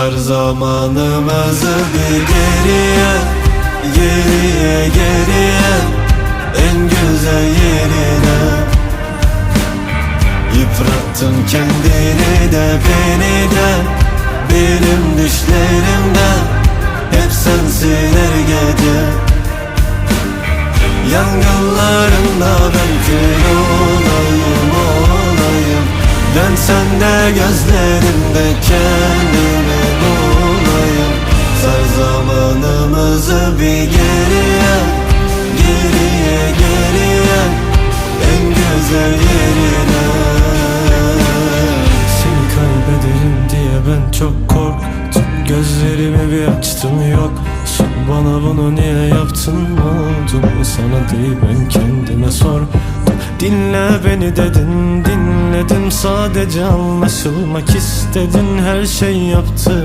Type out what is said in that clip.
Sar zamanımızı bir geriye Geriye geriye En güzel yerine. Yıprattın kendini de beni de Benim düşlerimden Hep sensin her gece. Yangınlarında ben kül olayım olayım. Ben sende gözlerimde kendimi zamanımızı bir geriye Geriye geriye En güzel yerine. Seni kaybederim diye ben çok korktum. Gözlerimi bir açtım yok. Bana bunu niye yaptın? Oldum Sana değil ben kendime sordum. Dinle beni dedin dinledim. Sadece anlaşılmak istedin. Her şey yaptım